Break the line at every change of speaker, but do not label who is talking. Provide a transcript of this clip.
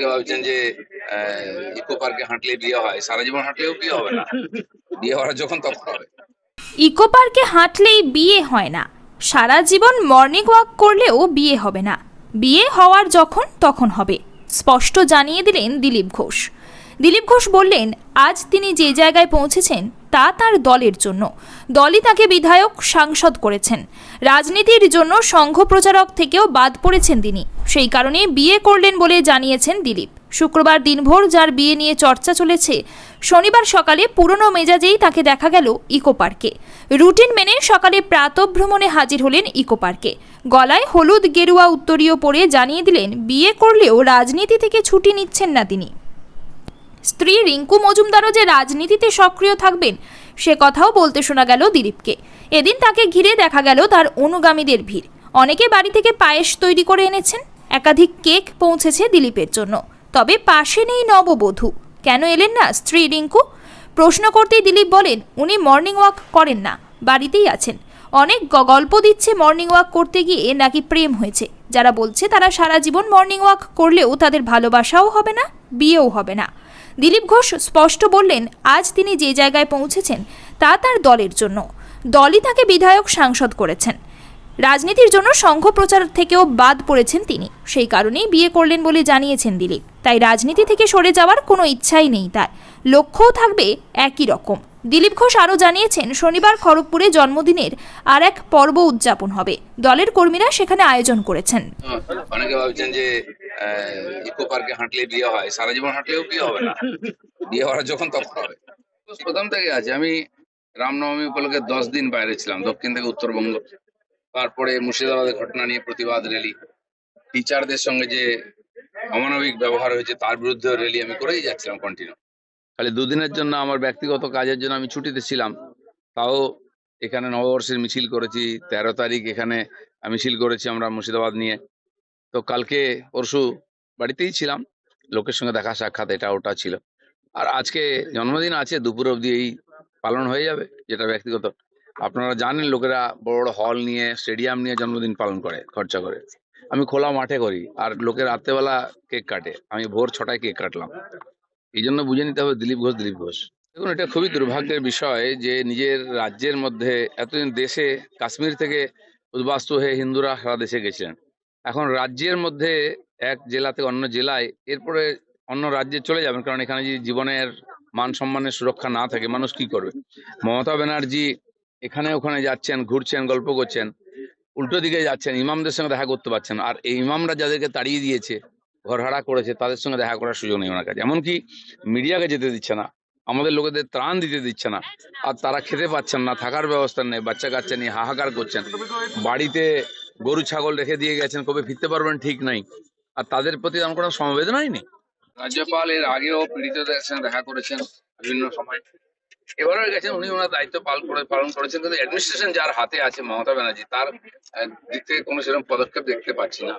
অনেকে ভাবছেন যে ইকো পার্কে হাঁটলে বিয়ে হয়, সারা জীবন হাঁটলেও বিয়ে হবে না। বিয়ে হওয়ার যখন তখন হবে।
ইকো পার্কে হাঁটলেই বিয়ে হয় না। সারা জীবন মর্নিং ওয়াক করলেও বিয়ে হবে না। বিয়ে হওয়ার যখন তখন হবে। স্পষ্ট জানিয়ে দিলেন দিলীপ ঘোষ। দিলীপ ঘোষ বললেন, আজ তিনি যে জায়গায় পৌঁছেছেন, তা তার দলের জন্য। দলই তাকে বিধায়ক, সাংসদ করেছেন। রাজনীতির জন্য সংঘ প্রচারক থেকেও বাদ পড়েছেন তিনি। সেই কারণে বিয়ে করলেন বলে জানিয়েছেন দিলীপ। শুক্রবার দিনভর যার বিয়ে নিয়ে চর্চা চলেছে, শনিবার সকালে পুরনো মেজাজেই তাকে দেখা গেল ইকো পার্কে। রুটিন মেনে সকালে প্রাতভ্রমণে হাজির হলেন ইকো পার্কে। গলায় হলুদ গেরুয়া উত্তরীয় পরে জানিয়ে দিলেন, বিয়ে করলেও রাজনীতি থেকে ছুটি নিচ্ছেন না তিনি। স্ত্রী রিঙ্কু মজুমদারও যে রাজনীতিতে সক্রিয় থাকবেন, সে কথাও বলতে শোনা গেল দিলীপকে। এদিন তাকে ঘিরে দেখা গেল তার অনুগামীদের ভিড়। অনেকে বাড়ি থেকে পায়েস তৈরি করে এনেছেন। একাধিক কেক পৌঁছেছে দিলীপের জন্য। তবে পাশে নেই নববধূ। কেন এলেন না স্ত্রী রিঙ্কু? প্রশ্ন করতেই দিলীপ বলেন, উনি মর্নিং ওয়াক করেন না, বাড়িতেই আছেন। অনেক গল্প দিচ্ছে মর্নিং ওয়াক করতে গিয়ে নাকি প্রেম হয়েছে। যারা বলছে তারা সারা জীবন মর্নিং ওয়াক করলেও তাদের ভালোবাসাও হবে না, বিয়েও হবে না। দিলীপ ঘোষ স্পষ্ট বললেন, আজ তিনি যে জায়গায় পৌঁছেছেন তা তার দলের জন্য। দলই তাকে বিধায়ক সাংসদ করেছেন। রাজনীতির জন্য সংঘ প্রচার থেকেও বাদ পড়েছেন তিনি। সেই কারণেই বিয়ে করলেন বলে জানিয়েছেন দিলীপ। তাই রাজনীতি থেকে সরে যাওয়ার কোনো ইচ্ছাই নেই তার। লক্ষ্যও থাকবে একই রকম। দিলীপ ঘোষ আরও জানিয়েছেন, শনিবার খড়গপুরে জন্মদিনের আর এক পর্ব উদযাপন হবে। দলের কর্মীরা সেখানে আয়োজন করেছেন।
অনেকে ভাবছেন যে ইকো পার্কে হাঁটলে বিয়ে হয়, সারা জীবন হাঁটলেও বিয়ে হবে না। বিয়ে হওয়ার যখন তখন হবে। প্রথম থেকে আছে। আমি রামনবমী উপলক্ষে দশ দিন বাইরে ছিলাম, দক্ষিণ থেকে উত্তরবঙ্গ। তারপরে মুর্শিদাবাদের ঘটনা নিয়ে প্রতিবাদ র্যালি টিচারদের সঙ্গে যে অমানবিক ব্যবহার হয়েছে, তার বিরুদ্ধে র্যালি আমি করেই যাচ্ছিলাম কন্টিনিউ খালি দুদিনের জন্য আমার ব্যক্তিগত কাজের জন্য আমি ছুটিতে ছিলাম। তাও এখানে নববর্ষের মিছিল করেছি, তেরো তারিখ এখানে মিছিল করেছি আমরা মুর্শিদাবাদ নিয়ে। তো কালকে পরশু বাড়িতেই ছিলাম, লোকের সঙ্গে দেখা সাক্ষাৎ, এটা ওটা ছিল। আর আজকে জন্মদিন আছে, দুপুর অবধি এই পালন হয়ে যাবে, যেটা ব্যক্তিগত। আপনারা জানেন লোকেরা বড় বড় হল নিয়ে স্টেডিয়াম নিয়ে জন্মদিন পালন করে, খরচা করে। আমি খোলা মাঠে করি আর লোকে রাত্রেবেলা কেক কাটে। আমি ভোর ছটায় কেক কাটলাম। এই জন্য বুঝে নিতে হবে দিলীপ ঘোষ দিলীপ ঘোষ। দেখুন, এটা খুবই দুর্ভাগ্যের বিষয় যে নিজের রাজ্যের মধ্যে এতদিন দেশে কাশ্মীর থেকে উদ্বাস্তু হয়ে হিন্দুরা সারা দেশে গেছিলেন। এখন রাজ্যের মধ্যে এক জেলা থেকে অন্য জেলায় এরপরে অন্য রাজ্যে চলে যাবেন। কারণ এখানে যদি জীবনের মান সম্মানের সুরক্ষা না থাকে, মানুষ কি করবে? মমতা ব্যানার্জি এখানে ওখানে যাচ্ছেন, ঘুরছেন, গল্প করছেন, উল্টো দিকে যাচ্ছেন, ইমামদের সঙ্গে দেখা করতে পারছেন আর এই ইমামরা যাদেরকে তাড়িয়ে দিয়েছে ঘর ভাড়া করেছে, তাদের সঙ্গে দেখা করার সুযোগ নেই ওনার কাছে। এমনকি মিডিয়াকে যেতে দিচ্ছে না, আমাদের লোকেদের ত্রাণ দিতে দিচ্ছে না। আর তারা খেতে পাচ্ছেন না, থাকার ব্যবস্থা নেই, বাচ্চা কাচ্চা নিয়ে হাহাকার করছেন। বাড়িতে গরু, ছাগল রেখে দিয়ে গেছেন, কবে ফিরতে পারবেন ঠিক নাই। আর তাদের প্রতি আমার কোনো সমবেদনাই নেই। রাজ্যপাল এর আগেও পীড়িতদের সঙ্গে দেখা করেছেন বিভিন্ন সময়। এবারও গেছেন উনি ওনার দায়িত্ব পালন করে পালন করেছেন, কিন্তু অ্যাডমিনিস্ট্রেশন যার হাতে আছে মমতা ব্যানার্জি, তার দিক থেকে কোনো সেরকম পদক্ষেপ দেখতে পাচ্ছি না।